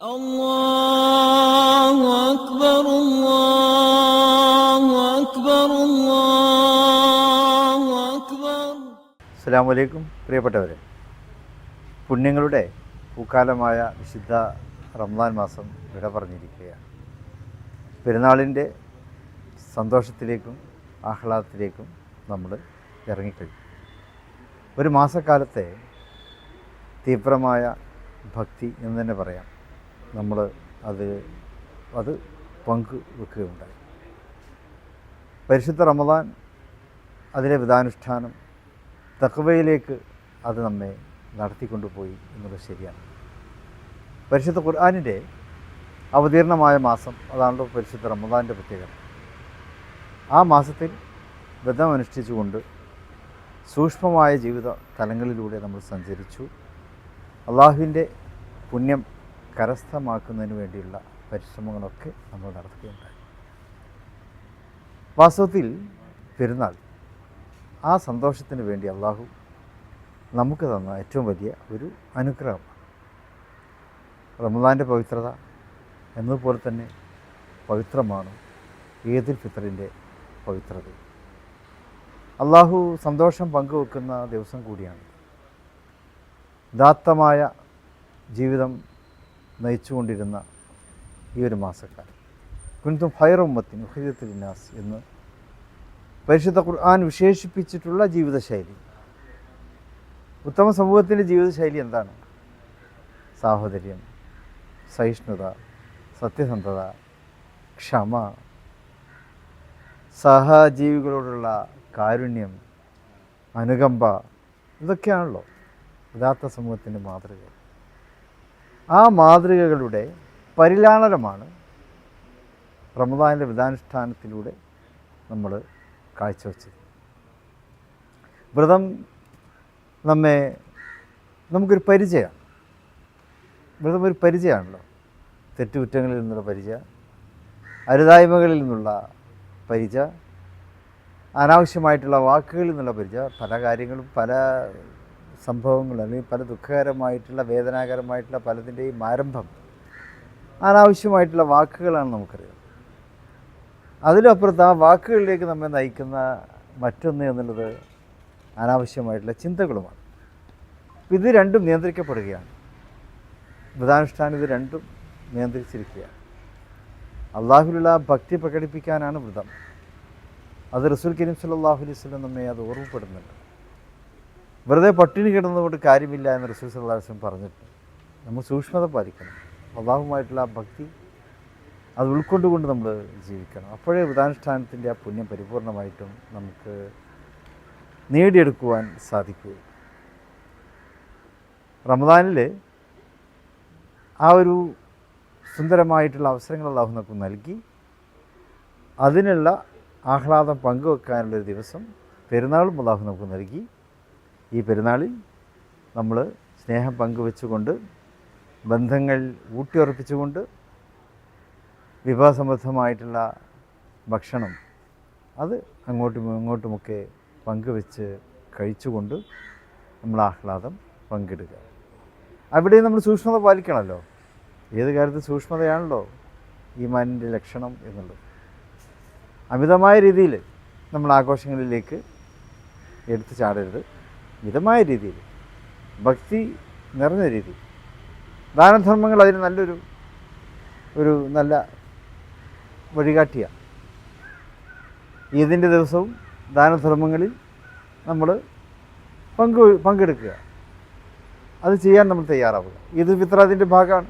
الله أكبر الله أكبر الله أكبر അസ്സാം വലൈക്കും പ്രിയപ്പെട്ടവരെ പുണ്യങ്ങളുടെ പൂക്കാലമായ വിശുദ്ധ റംസാൻ മാസം വിട പറഞ്ഞിരിക്കുകയാണ് പെരുന്നാളിൻ്റെ സന്തോഷത്തിലേക്കും ആഹ്ലാദത്തിലേക്കും നമ്മൾ ഇറങ്ങിക്കഴിഞ്ഞു ഒരു മാസക്കാലത്തെ തീവ്രമായ ഭക്തി എന്ന് തന്നെ പറയാം നമ്മൾ അത് അത് പങ്ക് വെക്കുകയുണ്ടായി. പരിശുദ്ധ റമദാൻ അതിലെ വിധാനുഷ്ഠാനം തക്വയിലേക്ക് അത് നമ്മെ നടത്തിക്കൊണ്ടുപോയി എന്നുള്ളത് ശരിയാണ്. പരിശുദ്ധ ഖുർആാനിന്റെ അവതീർണമായ മാസം അതാണല്ലോ പരിശുദ്ധ റമദാന്റെ പ്രത്യേകത. ആ മാസത്തിൽ വ്രതം അനുഷ്ഠിച്ചുകൊണ്ട് സൂക്ഷ്മമായ ജീവിത തലങ്ങളിലൂടെ നമ്മൾ സഞ്ചരിച്ചു. അള്ളാഹുവിന്റെ പുണ്യം കരസ്ഥമാക്കുന്നതിന് വേണ്ടിയുള്ള പരിശ്രമങ്ങളൊക്കെ നമ്മൾ നടത്തുകയുണ്ടായി. വാസ്തവത്തിൽ പെരുന്നാൾ ആ സന്തോഷത്തിന് വേണ്ടി അള്ളാഹു നമുക്ക് തന്ന ഏറ്റവും വലിയ ഒരു അനുഗ്രഹമാണ്. റമദാന്റെ പവിത്രത എന്നതുപോലെ തന്നെ പവിത്രമാണ് ഈദുൽ ഫിത്തറിന്റെ പവിത്രത. അള്ളാഹു സന്തോഷം പങ്കുവെക്കുന്ന ദിവസം കൂടിയാണ് ദാത്തമായ ജീവിതം നയിച്ചുകൊണ്ടിരുന്ന ഈ ഒരു മാസക്കാലം. കുൻതും ഫൈറുമ്മത്തിൻ ഉഹരിയത്തിനാസ് എന്ന് പരിശുദ്ധ ഖുർആൻ വിശേഷിപ്പിച്ചിട്ടുള്ള ജീവിതശൈലി. ഉത്തമ സമൂഹത്തിന്റെ ജീവിതശൈലി എന്താണ്? സാഹോദര്യം സഹിഷ്ണുത സത്യസന്ധത ക്ഷമ സഹജീവികളോടുള്ള കാരുണ്യം അനുകമ്പ ഇതൊക്കെയാണല്ലോ യഥാർത്ഥ സമൂഹത്തിന്റെ മാതൃക ആ മാതൃകകളുടെ പരിലാളനമാണ് റമദാനിലെ വിധാനുഷ്ഠാനത്തിലൂടെ നമ്മൾ കാഴ്ചവെച്ചത്. വ്രതം നമ്മെ നമുക്കൊരു പരിചയമാണ്. വ്രതം ഒരു പരിചയമാണല്ലോ. തെറ്റുകുറ്റങ്ങളിൽ നിന്നുള്ള പരിചയം അരുതായ്മകളിൽ നിന്നുള്ള പരിചയ അനാവശ്യമായിട്ടുള്ള വാക്കുകളിൽ നിന്നുള്ള പരിചയ പല കാര്യങ്ങളും പല സംഭവങ്ങളും അല്ലെങ്കിൽ പല ദുഃഖകരമായിട്ടുള്ള വേദനാകരമായിട്ടുള്ള പലതിന്റെയും ആരംഭം അനാവശ്യമായിട്ടുള്ള വാക്കുകളാണ് നമുക്കറിയാം അതിലപ്പുറത്ത് ആ വാക്കുകളിലേക്ക് നമ്മെ നയിക്കുന്ന മറ്റൊന്ന് എന്നുള്ളത് അനാവശ്യമായിട്ടുള്ള ചിന്തകളുമാണ്. ഇത് രണ്ടും നിയന്ത്രിക്കപ്പെടുകയാണ്. വ്രതാനുഷ്ഠാനം ഇത് രണ്ടും നിയന്ത്രിച്ചിരിക്കുകയാണ്. അള്ളാഹുലുള്ള ഭക്തി പ്രകടിപ്പിക്കാനാണ് വ്രതം. അത് റസൂൽ കരീം സല്ലാഹു അലൈഹി സ്വലം നമ്മെ അത് ഓർമ്മപ്പെടുന്നുണ്ട്. വെറുതെ പട്ടിണി കിടന്നുകൊണ്ട് കാര്യമില്ല എന്ന് റസൂസ് അള്ളാഹുസ്ലം വസ്ലം പറഞ്ഞിട്ട് നമ്മൾ സൂക്ഷ്മത പാലിക്കണം. അള്ളാഹുമായിട്ടുള്ള ഭക്തി അത് ഉൾക്കൊണ്ടുകൊണ്ട് നമ്മൾ ജീവിക്കണം. അപ്പോഴേ വ്രതാനുഷ്ഠാനത്തിന്റെ ആ പുണ്യം പരിപൂർണമായിട്ടും നമുക്ക് നേടിയെടുക്കുവാൻ സാധിക്കൂ. റമദാനിൽ ആ ഒരു സുന്ദരമായിട്ടുള്ള അവസരങ്ങൾ അള്ളാഹു നമുക്ക് നൽകി. അതിനുള്ള ആഹ്ലാദം പങ്കുവെക്കാനുള്ളൊരു ദിവസം പെരുന്നാളും അള്ളാഹു നമുക്ക് നൽകി. ഈ പെരുന്നാളിൽ നമ്മൾ സ്നേഹം പങ്കുവെച്ചുകൊണ്ട് ബന്ധങ്ങൾ ഊട്ടിയുറപ്പിച്ചുകൊണ്ട് വിഭവസംബദ്ധമായിട്ടുള്ള ഭക്ഷണം അത് അങ്ങോട്ടും ഇങ്ങോട്ടുമൊക്കെ പങ്കുവെച്ച് കഴിച്ചുകൊണ്ട് നമ്മൾ ആഹ്ലാദം പങ്കിടുക. അവിടെ നമ്മൾ സൂക്ഷ്മത പാലിക്കണമല്ലോ. ഏത് കാര്യത്തിൽ സൂക്ഷ്മതയാണല്ലോ ഈ മാനിന്റെ ലക്ഷണം എന്നുള്ളത്. അമിതമായ രീതിയിൽ നമ്മൾ ആഘോഷങ്ങളിലേക്ക് എടുത്തു ചാടരുത്. മിതമായ രീതിയിൽ ഭക്തി നിറഞ്ഞ രീതി ദാനധർമ്മങ്ങൾ അതിന് നല്ലൊരു ഒരു നല്ല വഴികാട്ടിയാണ് ഈദിന്റെ ദിവസവും ദാനധർമ്മങ്ങളിൽ നമ്മൾ പങ്കു പങ്കെടുക്കുക. അത് ചെയ്യാൻ നമ്മൾ തയ്യാറാവുക. ഈദ് ഫിത്ര അതിന്റെ ഭാഗമാണ്.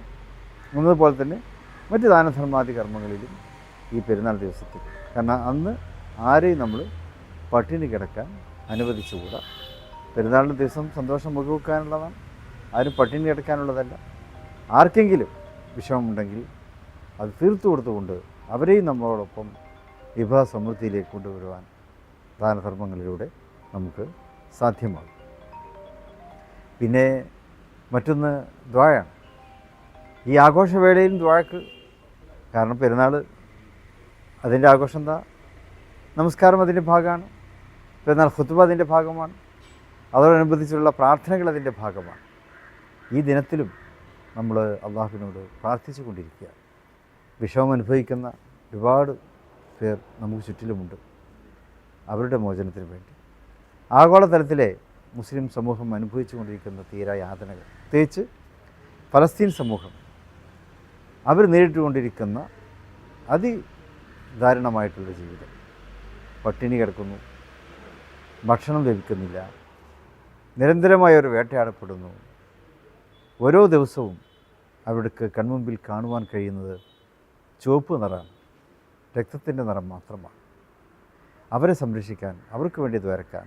എന്നതുപോലെ തന്നെ മറ്റ് ദാനധർമാദി കർമ്മങ്ങളിലും ഈ പെരുന്നാൾ ദിവസത്തിൽ. കാരണം അന്ന് ആരെയും നമ്മൾ പട്ടിണി കിടക്കാൻ അനുവദിച്ചുകൂടാ. പെരുന്നാളിന്റെ ദിവസം സന്തോഷം മുഖവെക്കാനുള്ളതാണ് ആരും പട്ടിണി കിടക്കാനുള്ളതല്ല. ആർക്കെങ്കിലും വിഷമമുണ്ടെങ്കിൽ അത് തീർത്തു കൊടുത്തുകൊണ്ട് അവരെയും നമ്മളോടൊപ്പം വിഭവ സമൃദ്ധിയിലേക്ക് കൊണ്ടുവരുവാൻ ദാനധർമ്മങ്ങളിലൂടെ നമുക്ക് സാധ്യമാകും. പിന്നെ മറ്റൊന്ന് ദ്വായാണ്. ഈ ആഘോഷവേളയിലും ദ്വാഴക്ക് കാരണം പെരുന്നാൾ അതിന്റെ ആഘോഷം എന്താ? നമസ്കാരം അതിന്റെ ഭാഗമാണ്. പെരുന്നാൾ ഹുത്തുബ അതിന്റെ ഭാഗമാണ്. അതോടനുബന്ധിച്ചുള്ള പ്രാർത്ഥനകൾ അതിന്റെ ഭാഗമാണ്. ഈ ദിനത്തിലും നമ്മൾ അള്ളാഹുവിനോട് പ്രാർത്ഥിച്ചു കൊണ്ടിരിക്കുക. വിഷമം അനുഭവിക്കുന്ന ഒരുപാട് പേർ നമുക്ക് ചുറ്റിലുമുണ്ട്. അവരുടെ മോചനത്തിന് വേണ്ടി. ആഗോളതലത്തിലെ മുസ്ലിം സമൂഹം അനുഭവിച്ചു കൊണ്ടിരിക്കുന്ന തീരാ യാതനകൾ. പ്രത്യേകിച്ച് ഫലസ്തീൻ സമൂഹം. അവർ നേരിട്ടുകൊണ്ടിരിക്കുന്ന അതിദാരുണമായിട്ടുള്ള ജീവിതം. പട്ടിണി കിടക്കുന്നു. ഭക്ഷണം ലഭിക്കുന്നില്ല. നിരന്തരമായ ഒരു വേട്ടയാടപ്പെടുന്നു. ഓരോ ദിവസവും അവർക്ക് കൺമുമ്പിൽ കാണുവാൻ കഴിയുന്നത് ചുവപ്പ് നിറം രക്തത്തിന്റെ നിറം മാത്രമാണ്. അവരെ സംരക്ഷിക്കാൻ അവർക്ക് വേണ്ടി ദ്വരക്കാൻ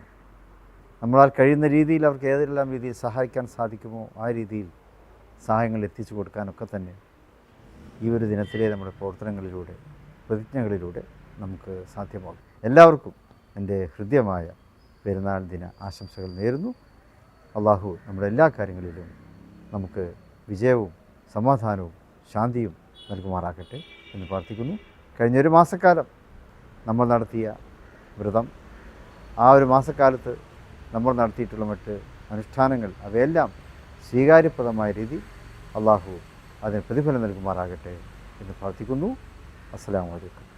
നമ്മളാൽ കഴിയുന്ന രീതിയിൽ അവർക്ക് ഏതെല്ലാം രീതിയിൽ സഹായിക്കാൻ സാധിക്കുമോ ആ രീതിയിൽ സഹായങ്ങൾ എത്തിച്ചു കൊടുക്കാനൊക്കെ തന്നെ ഈ ഒരു ദിനത്തിലെ നമ്മുടെ പ്രവർത്തനങ്ങളിലൂടെ പ്രതിജ്ഞകളിലൂടെ നമുക്ക് സാധ്യമാകും. എല്ലാവർക്കും എന്റെ ഹൃദ്യമായ പെരുന്നാൾ ദിന ആശംസകൾ നേരുന്നു. അള്ളാഹു നമ്മുടെ എല്ലാ കാര്യങ്ങളിലും നമുക്ക് വിജയവും സമാധാനവും ശാന്തിയും നൽകുമാറാക്കട്ടെ എന്ന് പ്രാർത്ഥിക്കുന്നു. കഴിഞ്ഞൊരു മാസക്കാലം നമ്മൾ നടത്തിയ വ്രതം. ആ ഒരു മാസക്കാലത്ത് നമ്മൾ നടത്തിയിട്ടുള്ള മറ്റ് അനുഷ്ഠാനങ്ങൾ അവയെല്ലാം സ്വീകാര്യപ്രദമായ രീതി അള്ളാഹു അതിന് പ്രതിഫലം നൽകുമാറാകട്ടെ എന്ന് പ്രാർത്ഥിക്കുന്നു. അസ്സാം അലൈക്കും.